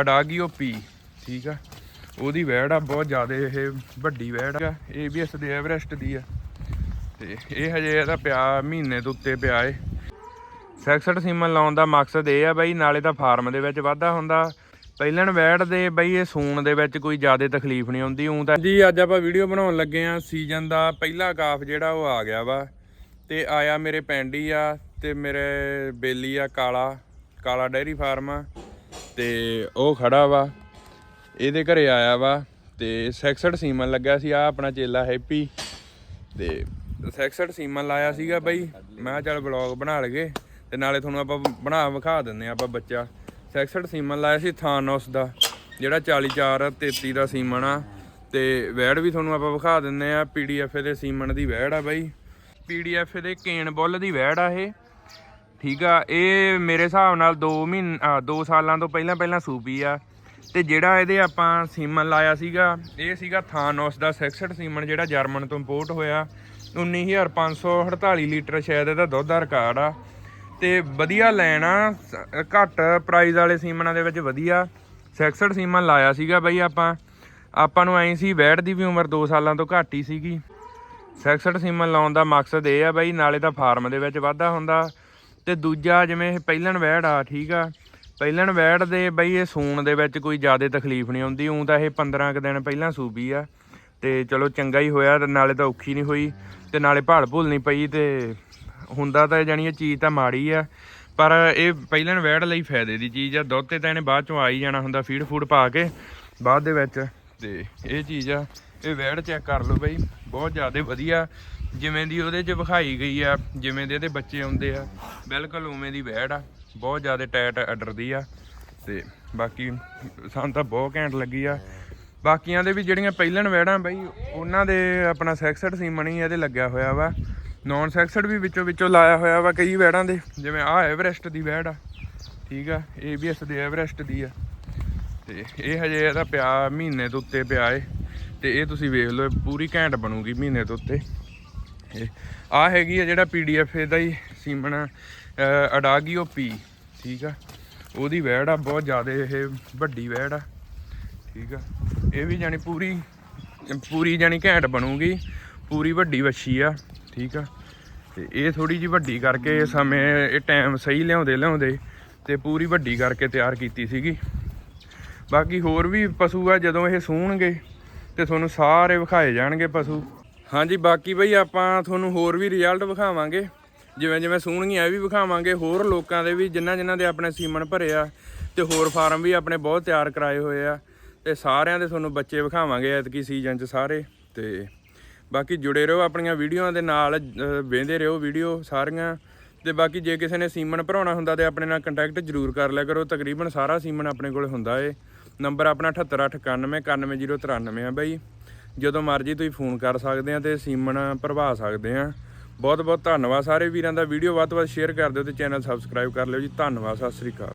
ਅਡਾਗੀਓ ਪੀ, ਠੀਕ ਆ? ਉਹਦੀ ਵੈੜ ਆ, ਬਹੁਤ ਜ਼ਿਆਦਾ ਇਹ ਵੱਡੀ ਵੈੜ ਆ। ਇਹ ਵੀ ਇਸ ਦੇ ਐਵਰੈਸਟ ਦੀ ਆ। ਤੇ ਇਹ ਹਜੇ ਇਹਦਾ ਪਿਆ, ਮਹੀਨੇ ਤੋਂ ਉੱਤੇ ਪਿਆ ਏ। ਸੈਕਸਟ ਸੀਮਨ ਲਾਉਣ ਦਾ ਮਕਸਦ ਇਹ ਆ ਬਈ, ਨਾਲੇ ਤਾਂ ਫਾਰਮ ਦੇ ਵਿੱਚ ਵਾਧਾ ਹੁੰਦਾ। ਪਹਿਲਣ ਵੈੜ ਦੇ ਬਈ, ਇਹ ਸੂਣ ਦੇ ਵਿੱਚ ਕੋਈ ਜ਼ਿਆਦਾ ਤਕਲੀਫ ਨਹੀਂ ਹੁੰਦੀ, ਉਂ ਤਾਂ ਜੀ, ਅੱਜ ਆਪਾਂ ਵੀਡੀਓ ਬਣਾਉਣ ਲੱਗੇ ਆ ਸੀਜ਼ਨ ਦਾ ਪਹਿਲਾ ਕਾਫ ਜਿਹੜਾ ਉਹ ਆ ਗਿਆ ਵਾ। ਤੇ ਆਇਆ ਮੇਰੇ ਪੈਂਡੀ ਆ, ਤੇ ਮੇਰੇ ਬੇਲੀ ਆ ਕਾਲਾ ਕਾਲਾ ਡੈਰੀ ਫਾਰਮ ਆ। ਤੇ ਉਹ ਖੜਾ ਵਾ, ਇਹਦੇ ਘਰੇ ਆਇਆ ਵਾ ਤੇ ਸੈਕਸਟ ਸੀਮਨ ਲੱਗਾ ਸੀ ਆ ਆਪਣਾ ਚੇਲਾ ਹੈਪੀ ਤੇ ਸੈਕਸਟ ਸੀਮਨ ਲਾਇਆ ਸੀਗਾ ਬਈ। ਮੈਂ ਕਿਹਾ ਚੱਲ ਬਲੌਗ ਬਣਾ ਲਗੇ ਤੇ ਨਾਲੇ ਤੁਹਾਨੂੰ ਆਪਾਂ ਬਣਾ ਵਿਖਾ ਦਿੰਨੇ ਆ ਆਪਾਂ ਬੱਚਾ। ਸੈਕਸਟ ਸੀਮਨ ਲਾਇਆ ਸੀ ਥਾਨੋਸ ਦਾ, ਜਿਹੜਾ 44 33 ਦਾ ਸੀਮਨ ਆ। ਤੇ ਵੈੜ ਵੀ ਤੁਹਾਨੂੰ ਆਪਾਂ ਵਿਖਾ ਦਿੰਨੇ ਆ ਪੀਡੀਐਫ ਦੇ ਸੀਮਨ ਦੀ ਵੈੜ ਆ ਬਈ। ਪੀਡੀਐਫ ਦੇ ਕੇਨ ਬੁੱਲ ਦੀ ਵੈੜ ਆ ਇਹ। ਠੀਕ ਆ, ਇਹ ਮੇਰੇ ਹਿਸਾਬ ਨਾਲ 2 ਮਹੀਨੇ 2 ਸਾਲਾਂ ਤੋਂ ਪਹਿਲਾਂ ਪਹਿਲਾਂ ਸੂਪੀ ਆ। ਤੇ ਜਿਹੜਾ ਇਹਦੇ ਆਪਾਂ ਸੀਮਨ ਲਾਇਆ ਸੀਗਾ, ਇਹ ਸੀਗਾ ਥਾਨੋਸ ਦਾ ਸੈਕਸਟ ਸੀਮਨ, ਜਿਹੜਾ ਜਰਮਨ ਤੋਂ ਇੰਪੋਰਟ ਹੋਇਆ। 19548 ਲੀਟਰ ਸ਼ਾਇਦ ਇਹਦਾ ਦੁੱਧ ਦਾ ਰਿਕਾਰਡ ਆ। ਤੇ ਵਧੀਆ ਲੈਣਾ ਸ- ਘੱਟ ਪ੍ਰਾਈਸ ਵਾਲੇ ਸੀਮਨਾਂ ਦੇ ਵਿੱਚ ਵਧੀਆ ਸੈਕਸਟ ਸੀਮਨ ਲਾਇਆ ਸੀਗਾ ਬਈ ਆਪਾਂ। ਆਪਾਂ ਨੂੰ ਐਂ ਸੀ, ਵੈੜ ਦੀ ਵੀ ਉਮਰ 2 ਸਾਲਾਂ ਤੋਂ ਘੱਟ ਹੀ ਸੀਗੀ। ਸੈਕਸਟ ਸੀਮਨ ਲਾਉਣ ਦਾ ਮਕਸਦ ਇਹ ਆ ਬਈ, ਨਾਲੇ ਤਾਂ ਫਾਰਮ ਦੇ ਵਿੱਚ ਵਾਧਾ ਹੁੰਦਾ। ਤੇ ਦੂਜਾ ਜਿਵੇਂ ਇਹ ਪਹਿਲਣ ਵੈੜ ਆ, ਠੀਕ ਆ? ਪਹਿਲਣ ਵੈੜ ਦੇ ਬਈ ਇਹ ਸੂਣ ਦੇ ਵਿੱਚ ਕੋਈ ਜ਼ਿਆਦਾ ਤਕਲੀਫ ਨਹੀਂ ਆਉਂਦੀ, ਉਂ ਤਾਂ ਇਹ 15 ਕੁ ਦਿਨ ਪਹਿਲਾਂ ਸੂਬੀ ਆ। ਤੇ ਚਲੋ ਚੰਗਾ ਹੀ ਹੋਇਆ ਨਾਲੇ ਤਾਂ ਔਖੀ ਨਹੀਂ ਹੋਈ, ਤੇ ਨਾਲੇ ਭਾਲ ਭੁੱਲ ਨਹੀਂ ਪਈ, ਤੇ ਹੁੰਦਾ ਤਾਂ ਜਾਨੀ ਇਹ ਚੀਜ਼ ਤਾਂ ਮਾੜੀ ਆ। ਪਰ ਇਹ ਪਹਿਲਣ ਵੈੜ ਲਈ ਫਾਇਦੇ ਦੀ ਚੀਜ਼ ਆ, ਦੁੱਧ ਤੇ ਤਾਂ ਇਹਨੇ ਬਾਅਦ ਚੋਂ ਆ ਹੀ ਜਾਣਾ ਹੁੰਦਾ, ਫੀਡ ਫੂਡ ਪਾ ਕੇ, ਬਾਅਦ ਦੇ ਵਿੱਚ। ਤੇ ਇਹ ਚੀਜ਼ ਆ ਇਹ ਵੈੜ ਚੈੱਕ ਕਰ ਲਓ ਬਈ, ਬਹੁਤ ਜ਼ਿਆਦਾ ਵਧੀਆ। ਜਿਵੇਂ ਦੀ ਉਹਦੇ 'ਚ ਵਿਖਾਈ ਗਈ ਆ, ਜਿਵੇਂ ਦੇ ਇਹਦੇ ਬੱਚੇ ਆਉਂਦੇ ਆ, ਬਿਲਕੁਲ ਉਵੇਂ ਦੀ ਵੈੜ ਆ, ਬਹੁਤ ਜ਼ਿਆਦਾ ਟਾਇਟ ਅਡਰ ਦੀ ਆ। ਤੇ ਬਾਕੀ ਸਾਨੂੰ ਤਾਂ ਬਹੁਤ ਘੈਂਟ ਲੱਗੀ ਆ। ਬਾਕੀਆਂ ਦੇ ਵੀ ਜਿਹੜੀਆਂ ਪਹਿਲਣ ਵੈੜਾਂ ਬਈ, ਉਹਨਾਂ ਦੇ ਆਪਣਾ ਸੈਕਸਡ ਸੀਮਨ ਹੀ ਇਹਦੇ ਲੱਗਿਆ ਹੋਇਆ ਵਾ। ਨਾਨ ਸੈਕਸਡ ਵੀ ਵਿੱਚੋਂ ਵਿੱਚੋਂ ਲਾਇਆ ਹੋਇਆ ਵਾ ਕਈ ਵੈੜਾਂ ਦੇ, ਜਿਵੇਂ ਆਹ ਐਵਰੈਸਟ ਦੀ ਵੈੜ ਆ। ਠੀਕ ਆ ਇਹ ਵੀ ਇਸ ਦੇ ਐਵਰੈਸਟ ਦੀ ਆ। ਤੇ ਇਹ ਹਜੇ ਇਹਦਾ ਪਿਆ, ਮਹੀਨੇ ਤੋਂ ਉੱਤੇ ਪਿਆ ਏ। ਤੇ ਇਹ ਤੁਸੀਂ ਵੇਖ ਲਓ ਪੂਰੀ ਘੈਂਟ ਬਣੂਗੀ ਮਹੀਨੇ ਤੋਂ ਉੱਤੇ। ਇਹ ਆ ਹੈਗੀ ਆ ਜਿਹੜਾ ਪੀਡੀਐਫ ਦਾ ਹੀ ਸੀਮਨ ਅਡਾਗੀਓ ਪੀ, ਠੀਕ ਆ? ਉਹਦੀ ਵੈੜ ਆ, ਬਹੁਤ ਜ਼ਿਆਦਾ ਇਹ ਵੱਡੀ ਵੈੜ ਆ, ਠੀਕ ਆ? ਇਹ ਵੀ ਜਾਨੀ ਪੂਰੀ ਪੂਰੀ ਜਾਨੀ ਘੈਂਟ ਬਣੂਗੀ, ਪੂਰੀ ਵੱਡੀ ਵੱਛੀ ਆ, ਠੀਕ ਆ? ਤੇ ਇਹ ਥੋੜੀ ਜੀ ਵੱਡੀ ਕਰਕੇ ਸਮੇਂ ਇਹ ਟਾਈਮ ਸਹੀ ਲਿਆਉਂਦੇ ਲਿਆਉਂਦੇ ਤੇ ਪੂਰੀ ਵੱਡੀ ਕਰਕੇ ਤਿਆਰ ਕੀਤੀ ਸੀਗੀ। ਬਾਕੀ ਹੋਰ ਵੀ ਪਸ਼ੂ ਆ, ਜਦੋਂ ਇਹ ਸੂਣਗੇ ਤੇ ਤੁਹਾਨੂੰ ਸਾਰੇ ਵਿਖਾਏ ਜਾਣਗੇ ਪਸ਼ੂ। ਹਾਂਜੀ ਬਾਕੀ ਬਈ ਆਪਾਂ ਤੁਹਾਨੂੰ ਹੋਰ ਵੀ ਰਿਜ਼ਲਟ ਵਿਖਾਵਾਂਗੇ। ਜਿਵੇਂ ਜਿਵੇਂ ਸੂਣਗੀਆਂ ਇਹ ਵੀ ਵਿਖਾਵਾਂਗੇ। ਹੋਰ ਲੋਕਾਂ ਦੇ ਵੀ ਜਿਨ੍ਹਾਂ ਜਿਨ੍ਹਾਂ ਦੇ ਆਪਣੇ ਸੀਮਨ ਭਰੇ ਆ ਤੇ ਹੋਰ ਫਾਰਮ ਵੀ ਆਪਣੇ ਬਹੁਤ ਤਿਆਰ ਕਰਾਏ ਹੋਏ ਆ। ਤੇ ਸਾਰਿਆਂ ਦੇ ਤੁਹਾਨੂੰ ਬੱਚੇ ਵਿਖਾਵਾਂਗੇ ਐਤਕੀ ਸੀਜ਼ਨ 'ਚ ਸਾਰੇ। ਤੇ ਬਾਕੀ ਜੁੜੇ ਰਹੋ ਆਪਣੀਆਂ ਵੀਡੀਓਆਂ ਦੇ ਨਾਲ ਅਹ, ਵੇਂਦੇ ਰਹੋ ਵੀਡੀਓ ਸਾਰੀਆਂ। ਤੇ ਬਾਕੀ ਜੇ ਕਿਸੇ ਨੇ ਸੀਮਨ ਭਰਾਉਣਾ ਹੁੰਦਾ ਤੇ ਆਪਣੇ ਨਾਲ ਕੰਟੈਕਟ ਜ਼ਰੂਰ ਕਰ ਲਿਆ ਕਰੋ। ਤਕਰੀਬਨ ਸਾਰਾ ਸੀਮਨ ਆਪਣੇ ਕੋਲ ਹੁੰਦਾ ਏ। ਨੰਬਰ ਆਪਣਾ 78891 91093 ਆ ਬਾਈ। ਜਦੋਂ ਮਰਜ਼ੀ ਤੁਸੀਂ ਫੋਨ ਕਰ ਸਕਦੇ ਆ ਤੇ ਸੀਮਨ ਭਰਵਾ ਸਕਦੇ ਆ। ਬਹੁਤ ਬਹੁਤ ਧੰਨਵਾਦ ਸਾਰੇ ਵੀਰਾਂ ਦਾ। ਵੀਡੀਓ ਵੱਧ ਤੋਂ ਵੱਧ ਸ਼ੇਅਰ ਕਰ ਦਿਓ ਤੇ ਚੈਨਲ ਸਬਸਕ੍ਰਾਈਬ ਕਰ ਲਿਓ ਜੀ। ਧੰਨਵਾਦ, ਸਤਿ ਸ੍ਰੀ ਅਕਾਲ।